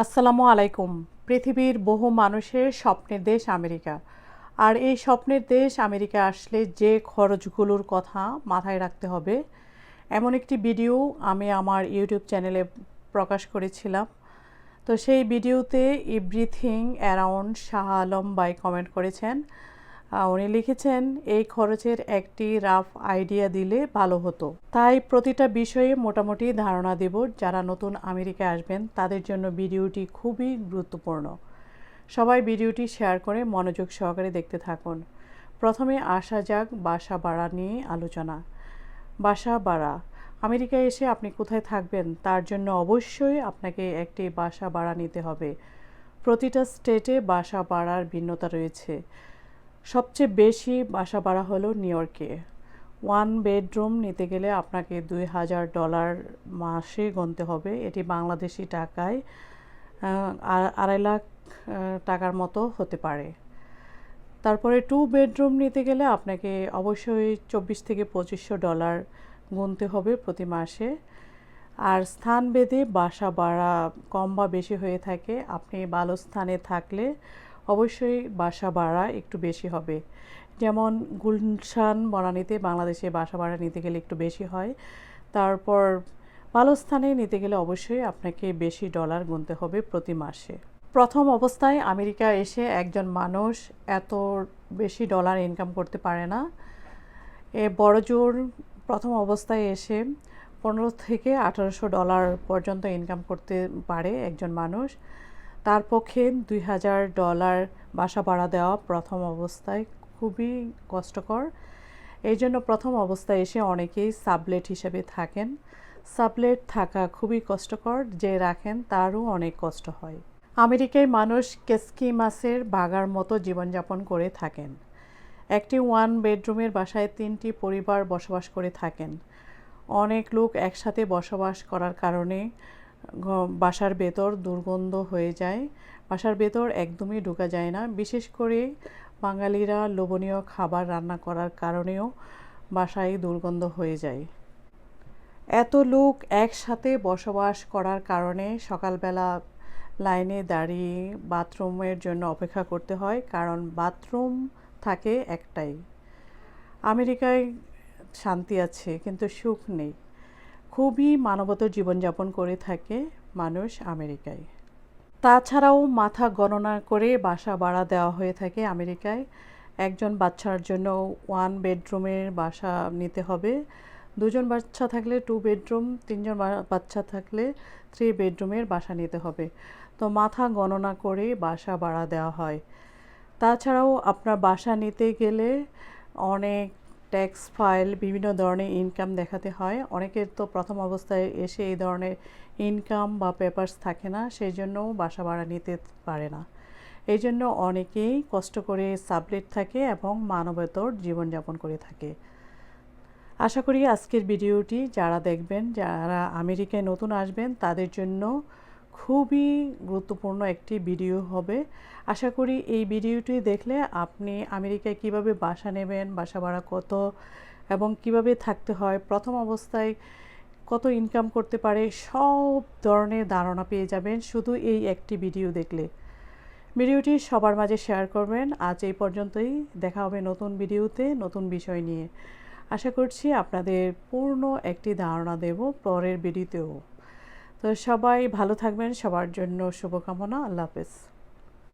আসসালামু আলাইকুম। পৃথিবীর বহু মানুষের স্বপ্নের দেশ আমেরিকা। আর এই স্বপ্নের দেশ আমেরিকা আসলে যে খরচগুলোর কথা মাথায় রাখতে হবে, এমন একটি ভিডিও আমি আমার ইউটিউব চ্যানেলে প্রকাশ করেছিলাম। তো সেই ভিডিওতে everything around Shah Alam by comment করেছেন উনি লিখেছেন, এই খরচের একটি রাফ আইডিয়া দিলে ভালো হতো। তাই প্রতিটা বিষয়ে মোটামুটি ধারণা দেব। যারা নতুন আমেরিকায় আসবেন, তাদের জন্য ভিডিওটি খুবই গুরুত্বপূর্ণ। সবাই ভিডিওটি শেয়ার করে মনোযোগ সহকারে দেখতে থাকুন। প্রথমে আসা যাক বাসা ভাড়া নিয়ে আলোচনা। বাসা ভাড়া। আমেরিকায় এসে আপনি কোথায় থাকবেন, তার জন্য অবশ্যই আপনাকে একটি বাসা ভাড়া নিতে হবে। প্রতিটা স্টেটে বাসা ভাড়ার ভিন্নতা রয়েছে। সবচেয়ে বেশি বাসা ভাড়া হলো নিউ ইয়র্কে। ওয়ান বেডরুম নিতে গেলে আপনাকে দুই হাজার ডলার মাসে গুনতে হবে। এটি বাংলাদেশি টাকায় আড়াই লাখ টাকার মতো হতে পারে। তারপরে টু বেডরুম নিতে গেলে আপনাকে অবশ্যই চব্বিশ থেকে পঁচিশশো ডলার গুনতে হবে প্রতি মাসে। আর স্থান ভেদে বাসা ভাড়া কম বা বেশি হয়ে থাকে, আপনি ভালো স্থানে থাকলে অবশ্যই বাসা ভাড়া একটু বেশি হবে। যেমন গুলশান বনানীতে বাংলাদেশে বাসা ভাড়া নিতে গেলে একটু বেশি হয়। তারপর ভালো স্থানে নিতে গেলে অবশ্যই আপনাকে বেশি ডলার গুনতে হবে প্রতি মাসে। প্রথম অবস্থায় আমেরিকা এসে একজন মানুষ এত বেশি ডলার ইনকাম করতে পারে না। এ বড় জোর প্রথম অবস্থায় এসে পনেরো থেকে আঠারোশো ডলার পর্যন্ত ইনকাম করতে পারে একজন মানুষ। তার পক্ষে দুই হাজার ডলার বাসা ভাড়া দেওয়া প্রথম অবস্থায় খুবই কষ্টকর। এই জন্য প্রথম অবস্থায় এসে অনেকেই সাবলেট হিসেবে থাকেন। সাবলেট থাকা খুবই কষ্টকর, যে রাখেন তারও অনেক কষ্ট হয়। আমেরিকায় মানুষ কেসকি মাসের বাগার মতো জীবনযাপন করে থাকেন। একটি ওয়ান বেডরুমের বাসায় তিনটি পরিবার বসবাস করে থাকেন। অনেক লোক একসাথে বসবাস করার কারণে বাসার ভেতর দুর্গন্ধ হয়ে যায়। বাসার ভেতর একদমই ঢোকা যায় না। বিশেষ করে বাঙালিরা লোভনীয় খাবার রান্না করার কারণেও বাসায় দুর্গন্ধ হয়ে যায়। এত লোক একসাথে বসবাস করার কারণে সকালবেলা লাইনে দাঁড়িয়ে বাথরুমের জন্য অপেক্ষা করতে হয়, কারণ বাথরুম থাকে একটাই। আমেরিকায় শান্তি আছে, কিন্তু সুখ নেই। খুবই মানবত জীবনযাপন করে থাকে মানুষ আমেরিকায়। তাছাড়াও মাথা গণনা করে বাসা ভাড়া দেওয়া হয়ে থাকে আমেরিকায়। একজন বাচ্চার জন্য ওয়ান বেডরুমের বাসা নিতে হবে। দুজন বাচ্চা থাকলে টু বেডরুম তিনজন বাচ্চা থাকলে থ্রি বেডরুমের বাসা নিতে হবে। তো মাথা গণনা করে বাসা ভাড়া দেওয়া হয়। তাছাড়াও আপনার বাসা নিতে গেলে অনেক ট্যাক্স ফাইল বিভিন্ন ধরনের ইনকাম দেখাতে হয়। অনেকের তো প্রথম অবস্থায় এসে এই ধরনের ইনকাম বা পেপারস থাকে না সেই জন্য বাসা ভাড়া নিতে পারে না। এই জন্য অনেকেই কষ্ট করে সাবলেট থাকে এবং মানবতর জীবনযাপন করে থাকে। আশা করি আজকের ভিডিওটি যারা দেখবেন, যারা আমেরিকায় নতুন আসবেন, তাদের জন্য খুবই গুরুত্বপূর্ণ একটি ভিডিও হবে। আশা করি এই ভিডিওটি দেখলে আপনি আমেরিকায় কীভাবে বাসা নেবেন, বাসা ভাড়া কত এবং কীভাবে থাকতে হয়, প্রথম অবস্থায় কত ইনকাম করতে পারে, সব ধরনের ধারণা পেয়ে যাবেন শুধু এই একটি ভিডিও দেখলে। ভিডিওটি সবার মাঝে শেয়ার করবেন। আজ এই পর্যন্তই। দেখা হবে নতুন ভিডিওতে, নতুন বিষয় নিয়ে। আশা করছি আপনাদের পূর্ণ একটি ধারণা দেব পরের ভিডিওতেও। তো সবাই ভালো থাকবেন সবার জন্য শুভকামনা আল্লাহ হাফেজ।